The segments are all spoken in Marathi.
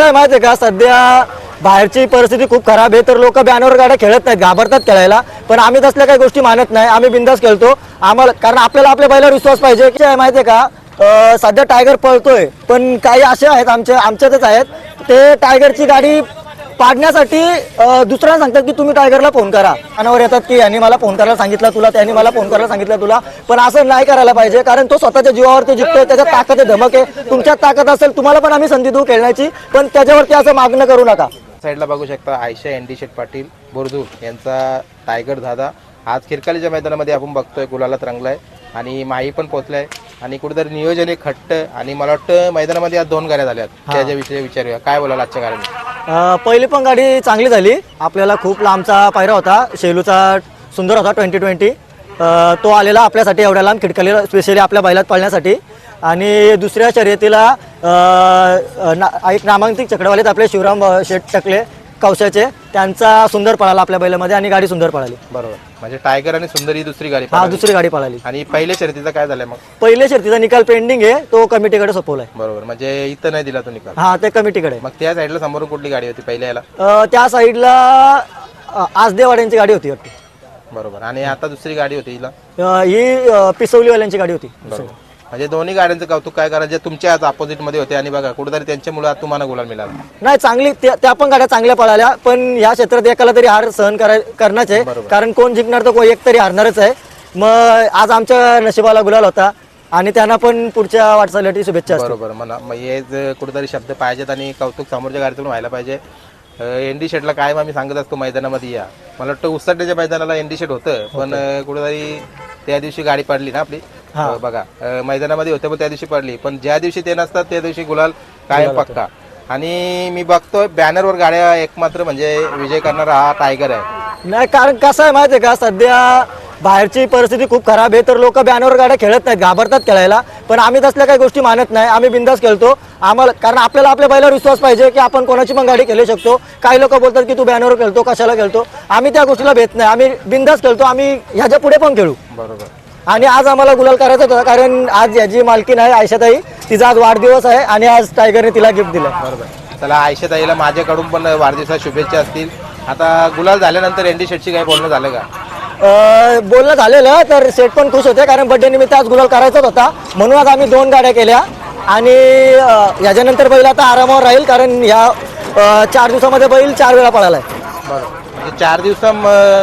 आहे माहिती आहे का? सध्या बाहेरची परिस्थिती खूप खराब आहे तर लोक बॅनर गाड्या खेळत नाहीत घाबरतात खेळायला. पण आम्ही तसल्या काही गोष्टी मानत नाही आम्ही बिंदास खेळतो. आम्हाला कारण आपल्याला आपल्या बैलावर विश्वास पाहिजे. की आहे माहिती आहे का? सध्या टायगर पळतोय पण काही असे आहेत आमच्या आमच्यातच आहेत. ते टायगरची गाडी पाडण्यासाठी दुसऱ्यांना सांगतात की तुम्ही टायगरला फोन करा. अनावर येतात की यांनी मला फोन करायला सांगितलं तुला त्यांनी मला फोन करायला सांगितलं तुला. पण असं नाही करायला पाहिजे कारण तो स्वतःच्या जीवावरती जिंकतोय त्याच्यात ताकद आहे धमक आहे. तुमच्यात ताकद असेल तुम्हाला पण आम्ही संधी देऊ खेळण्याची पण त्याच्यावरती असं मागणं करू नका. साईडला बघू शकता आयशा एन डी पाटील बोरदूर यांचा टायगर दादा आज खिरकालीच्या मैदानामध्ये आपण बघतोय गुलालात रंगलाय आणि माई पण पोचलाय. आणि कुठेतरी नियोजन एक खट्ट आणि मला वाटतं मैदानामध्ये आज दोन गाड्या झाल्यात. त्याच्या विषयी विचारूया. काय बोलाल आजच्या गाड्याने अं, पहिली पण गाडी चांगली झाली. आपल्याला खूप लांबचा पायरा होता. शेलूचा सुंदर होता ट्वेंटी ट्वेंटी. तो आलेला आपल्यासाठी एवढ्या लांब खिडकालीला स्पेशली आपल्या बैलात पळण्यासाठी. आणि दुसऱ्या शर्यतीला ना- एक नामांकित चकडवालेत आपले शिवराम शेठ टकले. कवशाचे त्यांचा सुंदर पळाला आपल्या बैलामध्ये आणि गाडी सुंदर पळाली. बरोबर. म्हणजे टायगर आणि सुंदर ही दुसरी गाडी हा पळाली. दुसरी गाडी पळाली. आणि पहिल्या शर्यतीचं काय झालंय मग? पहिल्या शर्तीचा निकाल पेंडिंग आहे तो कमिटीकडे सोपवलाय. बरोबर. म्हणजे इथं नाही दिला तो निकाल. हा ते कमिटीकडे. आहे. मग त्या साईडला समोरून कुठली गाडी होती पहिल्या याला? अं, त्या साईडला अं, गाडी होती वाटते. बरोबर. आणि आता दुसरी गाडी होती हिला? अं, ही अं, पिसवलीवाल्यांची गाडी होती. बरोबर. म्हणजे दोन्ही गाड्यांचं कौतुक काय करा जे तुमच्या आज ऑपोजिटमध्ये होते आणि बघा कुठेतरी त्यांच्यामुळे आज तुम्हाला गुलाल मिळाला. नाही चांगली त्या त्या पण गाड्या चांगल्या पळाल्या पण या क्षेत्रात एकाला तरी हार सहन कराय करणंच आहे. बरोबर. कारण कोण जिंकणार तर कोण एक तरी हारणारच आहे. मग आज आमच्या नशिबाला गुलाल होता आणि त्यांना पण पुढच्या वाटचालीसाठी शुभेच्छा असतील. बरोबर मला मग हे जे कुठेतरी शब्द पाहिजेत आणि कौतुक समोरच्या गाडीतून व्हायला पाहिजे. एनडी शेटला कायम आम्ही सांगत असतो मैदानामध्ये या. मला वाटतं उसाड्याच्या मैदानाला एनडी शेट होतं पण अं, कुठेतरी त्या दिवशी गाडी पडली ना आपली. अं, बघा अं, मैदानामध्ये होतं पण त्या दिवशी पडली. पण ज्या दिवशी ते नसतात त्या दिवशी गुलाल कायम पक्का. आणि मी बघतोय बॅनरवर गाड्या एकमात्र म्हणजे विजय करणारा हा टायगर आहे. नाही कारण कसं आहे माहिती आहे का? सध्या बाहेरची परिस्थिती खूप खराब आहे तर लोक बॅनर गाड्या खेळत नाहीत घाबरतात खेळायला. पण आम्ही तसल्या काही गोष्टी मानत नाही आम्ही बिंदास खेळतो. आम्हाला कारण आपल्याला आपल्या बैलावर विश्वास पाहिजे की आपण कोणाची पण गाडी खेळू शकतो. काही लोक बोलतात की तू बॅनरवर खेळतो कशाला खेळतो? आम्ही त्या गोष्टीला भेट नाही आम्ही बिंदास खेळतो आम्ही ह्याच्या पुढे पण खेळू. बरोबर. आणि आज आम्हाला गुलाल करायचा होता कारण आज याची मालकीन आहे आयशाताई. तिचा आज वाढदिवस आहे आणि आज टायगरने तिला गिफ्ट दिलं बरोबर. चला आयशा ताईला माझ्याकडून पण वाढदिवसाच्या शुभेच्छा असतील. आता गुलाल झाल्यानंतर एनडी शेटची काही बोलणं झालं का? अं, बोलणं झालेलं तर सेट पण खुश होते कारण बड्डे निमित्त आज गुलाल करायचाच होता. म्हणून आज आम्ही दोन गाड्या केल्या. आणि अं, याच्यानंतर बैल आता आरामावर राहील कारण ह्या अं, चार दिवसामध्ये बैल चार वेळा पळालाय. बरोबर. म्हणजे चार दिवसा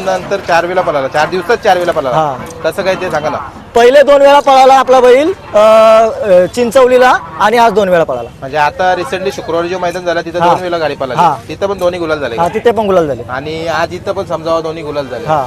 नंतर चार वेळा पळाला. चार दिवसात चार वेळा पळाला. हा. कसं काय ते सांगा ना. पहिले दोन वेळा पळाला आपला बैल अं, चिंचवलीला आणि आज दोन वेळा पळाला. म्हणजे आता रिसेंटली शुक्रवारी जो मैदान झाला तिथं. दोन वेळा गाडी हा. पळाली तिथं पण दोन्ही गुलाल झाले. हा तिथे पण गुलाल झाले. आणि आज इथं पण समजावं दोन्ही गुलाल झाले. हा.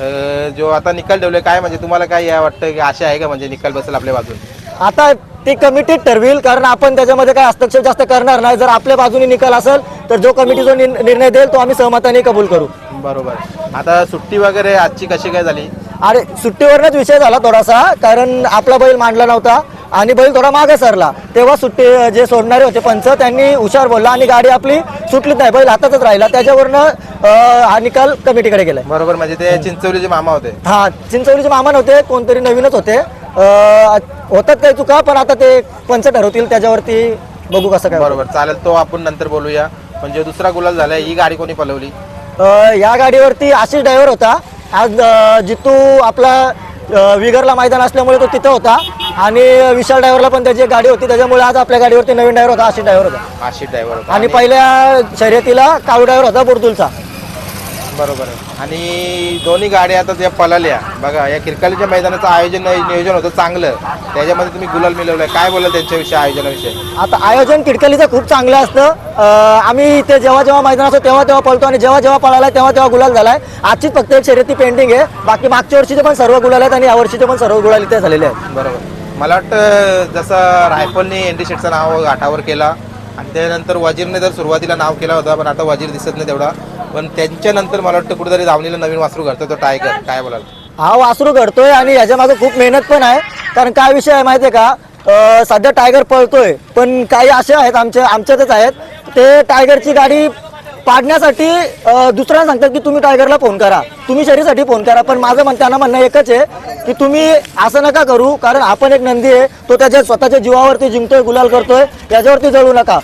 अं, जो आता निकाल ठेवले काय म्हणजे तुम्हाला काय या वाटतं की आशा आहे का म्हणजे निकाल बसेल आपल्या बाजून? आता ते कमिटी ठरविल कारण आपण त्याच्यामध्ये काय हस्तक्षेप जास्त करणार नाही. जर आपल्या बाजूने निकाल असेल तर जो कमिटी जो निर- निर्णय देईल तो आम्ही सहमताने कबूल करू. बरोबर. आता सुट्टी वगैरे आजची कशी काय झाली? अरे सुट्टीवरच विषय झाला थोडासा कारण आपला बैल मांडला नव्हता आणि बैल थोडा मागे सरला. तेव्हा सुट्टी जे सोडणारे होते पंच त्यांनी हुशार बोलला आणि गाडी आपली सुटलीच नाही बैल हातातच राहिला. त्याच्यावरनं हा निकाल कमिटीकडे गेलाय. बरोबर म्हणजे ते चिंचवलीचे मामा होते. हा चिंचवलीचे मामा नव्हते कोणतरी नवीनच होते. अं, होतात काही चुका पण आता ते पंच ठरवतील त्याच्यावरती बघू कसं काय. बरोबर चालेल तो आपण नंतर बोलूया. म्हणजे दुसरा गुलाल झालाय ही गाडी कोणी पलवली? अ, या गाडीवरती आशिष ड्रायव्हर होता. आज अ, जितू आपला अ, विगरला मैदान असल्यामुळे तो तिथं होता. आणि विशाल ड्रायव्हरला पण त्याची एक गाडी होती. त्याच्यामुळे आज आपल्या गाडीवरती नवीन ड्रायव्हर होता आशिष ड्रायव्हर होता. आशिष ड्रायव्हर होता. आणि पहिल्या शर्यतीला काऊ ड्रायव्हर होता बुरदुलचा बरोबर आहे. आणि दोन्ही गाड्या आता त्या पळाल्या बघा या किरकालीच्या मैदानाचं आयोजन नियोजन होतं चांगलं. त्याच्यामध्ये तुम्ही गुलाल मिळवलाय. काय बोला त्यांच्याविषयी आयोजनाविषयी? आता आयोजन किडकलीचं खूप चांगलं असतं. अ, आम्ही इथे जेव्हा जेव्हा मैदान असतो तेव्हा तेव्हा पळतो आणि जेव्हा जेव्हा पळाला तेव्हा तेव्हा गुलाल झालाय. आजचीच फक्त एक शर्यती पेंडिंग आहे. बाकी मागच्या वर्षीचे पण सर्व गुलाल आहेत आणि यावर्षीचे पण सर्व गुलाल इथे झालेले आहेत. बरोबर. मला वाटतं जसं रायफलने एनडी शेटचं नाव घाटावर केला आणि त्यानंतर वजीरने तर सुरुवातीला नाव केला होता पण आता वजीर दिसत नाही तेवढा. पण त्यांच्यानंतर मला वाटतं कुठेतरी दावणीला नवीन वासरू घडतो तो टायगर काय बोलाल? हा वासरू घडतोय आणि याच्या मागे खूप मेहनत पण आहे. कारण काय विषय आहे माहितीये का? अं, सध्या टायगर पळतोय पण काही असे आहेत आमच्या आमच्यातच आहेत. ते टायगरची गाडी पाडण्यासाठी अं, दुसऱ्यांना सांगतात की तुम्ही टायगरला फोन करा. तुम्ही शरीसाठी फोन करा पण माझं म्हण त्यांना म्हणणं एकच आहे की तुम्ही असं नका करू कारण आपण एक नंदी आहे तो त्याच्या स्वतःच्या जीवावरती जिंकतोय गुलाल करतोय याच्यावरती जळू नका.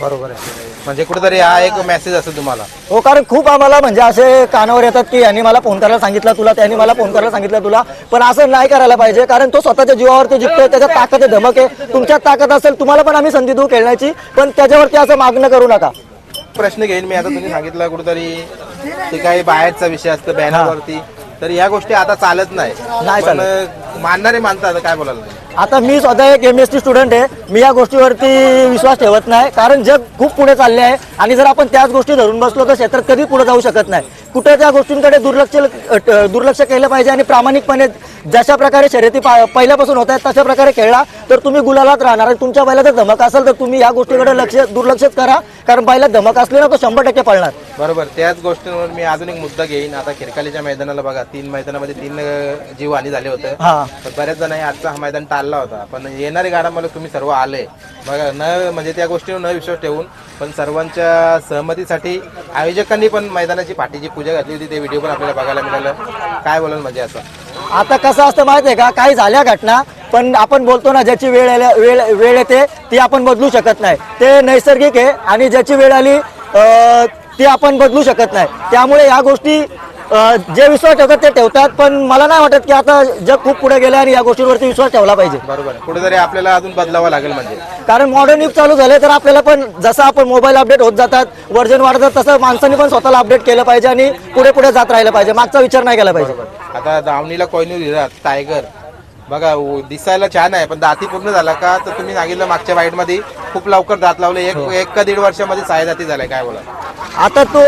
बरोबर आहे. म्हणजे कुठेतरी हा एक मेसेज असतो तुम्हाला. हो कारण खूप आम्हाला म्हणजे असे कानावर येतात की यांनी मला फोन करायला सांगितलं तुला त्यांनी मला फोन करायला सांगितलं तुला. पण असं नाही करायला पाहिजे कारण तो स्वतःच्या जीवावरती जिंकतोय त्याच्यात ताकद आहे धमक आहे. तुमच्यात ताकद असेल तुम्हाला पण आम्ही संधी देऊ खेळण्याची पण त्याच्यावरती असं मागणं करू नका. प्रश्न घेईन मी आता तुम्ही सांगितलं कुठेतरी ते काही बाहेरचा विषय असतं बॅनरवरती तर या गोष्टी आता चालत नाही. नाही पण मानणारे मानतात काय बोलायला. आता मी स्वतः एक एम एस टी स्टुडंट आहे. मी या गोष्टीवरती विश्वास ठेवत नाही. कारण जग खूप पुढे चालले आहे. आणि जर आपण त्याच गोष्टी धरून बसलो तर क्षेत्रात कधी पुढे जाऊ शकत नाही. कुठे त्या गोष्टींकडे दुर्लक्ष दुर्लक्ष केलं पाहिजे आणि प्रामाणिकपणे जशा प्रकारे शर्यती पहिल्यापासून होत आहेत तशा प्रकारे खेळला तर तुम्ही गुलालात राहणार आणि तुमच्या बैला जर धमक असेल तर तुम्ही या गोष्टीकडे लक्ष दुर्लक्षच करा. कारण बैला धमक असली ना तो शंभर टक्के पळणार. बरोबर. त्याच गोष्टींवर मी अजून एक मुद्दा घेईन. आता खिरकालीच्या मैदानाला बघा तीन मैदानामध्ये तीन अं, जीवहानी झाले होते. पण बऱ्याच जणांनी आजचा हा मैदान टाळला होता. पण येणारे गाड्यामध्ये तुम्ही सर्व आले. बघा न म्हणजे त्या गोष्टीवर न विश्वास ठेवून पण सर्वांच्या सहमतीसाठी आयोजकांनी पण मैदानाची पाठीची पूजा घातली होती. ते व्हिडिओ पण आपल्याला बघायला मिळालं. काय बोलाल म्हणजे असं? आता कसं असतं माहिती आहे का? काही झाल्या घटना पण आपण बोलतो ना ज्याची वेळ वेळ वेळ येते ती आपण बदलू शकत नाही. ते नैसर्गिक आहे आणि ज्याची वेळ आली ती आपण बदलू शकत नाही. त्यामुळे या गोष्टी जे विश्वास ठेवतात ते ठेवतात पण मला नाही वाटत की आता जग खूप पुढे गेलं आणि या गोष्टींवरती विश्वास ठेवला पाहिजे. बरोबर. कुठेतरी आपल्याला अजून बदलावं लागेल म्हणजे. कारण मॉडर्न युग चालू झाले तर आपल्याला पण जसं आपण मोबाईल अपडेट होत जातात वर्जन वाढतात तसं माणसांनी पण स्वतःला अपडेट केलं पाहिजे आणि पुढे पुढे जात राहिलं पाहिजे. मागचा विचार नाही केला पाहिजे. आता दावणीला कोयनूर हिरा टायगर. बघा दिसायला छान आहे पण दाती पूर्ण झाला का तर तुम्ही सांगितलं मागच्या वाईटमध्ये खूप लवकर दात लावले एक एक का दीड वर्षामध्ये साय दाती झालाय काय बोला आता तो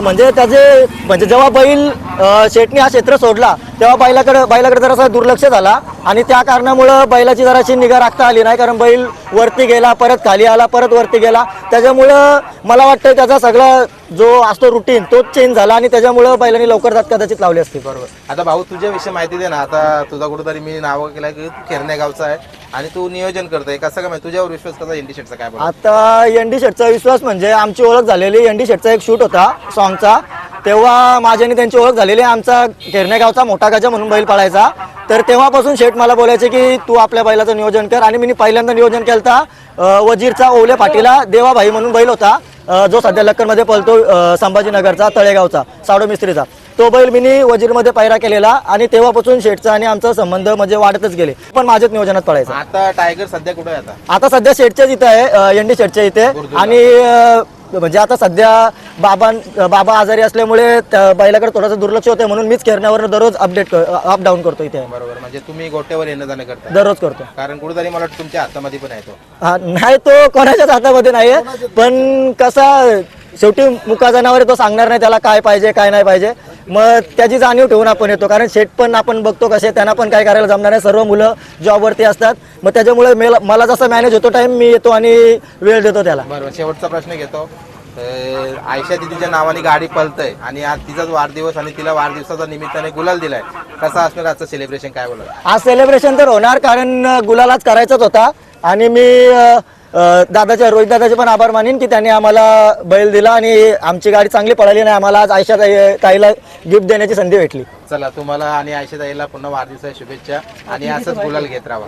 म्हणजे त्याचे म्हणजे जेव्हा बैल शेटने हा क्षेत्र सोडला. तेव्हा बैलाकडे बैलाकडे जरासा दुर्लक्ष झाला आणि त्या कारणामुळं बैलाची जराशी निगा राखता आली नाही कारण बैल वरती गेला परत खाली आला परत वरती गेला. त्याच्यामुळं मला वाटतं त्याचा सगळा जो असतो रुटीन तोच चेंज झाला आणि त्याच्यामुळं बैलांनी लवकर जात कदाचित लावली असती बरोबर. आता भाऊ तुझ्याविषयी माहिती दे ना. आता तुझा कुठेतरी मी नाव केलं की तू खेरण्या गावचा आहे आणि तू नियोजन करतोय. कसं काय माहिती तुझ्यावर विश्वास कसा इंडी शेटचा काय आता एनडी शेटचा विश्वास म्हणजे आमची ओळख झालेली एनडी शेटचा एक शूट होता सॉन्गचा तेव्हा माझ्याने त्यांची ओळख झालेली आमचा केरणे गावचा मोठा गजा म्हणून बैल पळायचा. तर तेव्हापासून शेट मला बोलायचे की तू आपल्या बैलाचं नियोजन कर. आणि मी पहिल्यांदा नियोजन केलता अ, वजीरचा ओले पाटीला देवाभाई म्हणून बैल होता जो सध्या लक्करमध्ये पळतो संभाजीनगरचा तळेगावचा साडो मिस्त्रीचा. तो बैल मिनी वजीरमध्ये पायरा केलेला आणि तेव्हापासून शेटचा आणि आमचा संबंध म्हणजे वाढतच गेले. पण माझ्याच नियोजनात पळायचा. आता टायगर सध्या कुठे आता? सध्या शेटच्याच इथे आहे एनडी शेटच्या इथे. आणि म्हणजे आता सध्या बाबा बाबा आजारी असल्यामुळे त्या बैलाकडे थोडंसं दुर्लक्ष होतं म्हणून मीच खेळण्यावर दररोज अपडेट अप डाऊन करतो इथे. बरोबर म्हणजे तुम्ही गोट्यावर येणं जाणं करता. दररोज करतो कारण कुठेतरी मला वाटतं तुमच्या हातामध्ये पण आहे तो. हा नाही तो कोणाच्याच हातामध्ये नाहीये पण कसा शेवटी मुका जनावर तो सांगणार नाही त्याला काय पाहिजे काय नाही पाहिजे. मग त्याची जाणीव ठेवून आपण येतो. कारण शेट पण आपण बघतो कसे त्यांना पण काय करायला जमणार नाही. सर्व मुलं जॉबवरती असतात. मग त्याच्यामुळे मेला- मला जसा मॅनेज होतो टाइम मी येतो आणि वेळ देतो त्याला. बरोबर. शेवटचा प्रश्न घेतो. आयशा दिदीच्या नावाने गाडी पळतय आणि आज तिचाच वाढदिवस आणि तिला वाढदिवसाच्या निमित्ताने गुलाल दिलाय. कसा असणार आजचं सेलिब्रेशन काय बोला आज सेलिब्रेशन तर होणार कारण गुलालाच करायचाच होता. आणि मी दादाच्या रोहित दादाचे पण आभार मानेन की त्यांनी आम्हाला बैल दिला आणि आमची गाडी चांगली पळाली नाही आम्हाला आज आयशा ताई ताईला गिफ्ट देण्याची संधी भेटली. चला तुम्हाला आणि आयशा ताईला पुन्हा वाढदिवसाच्या शुभेच्छा आणि असंच बोलायला घेत राहा.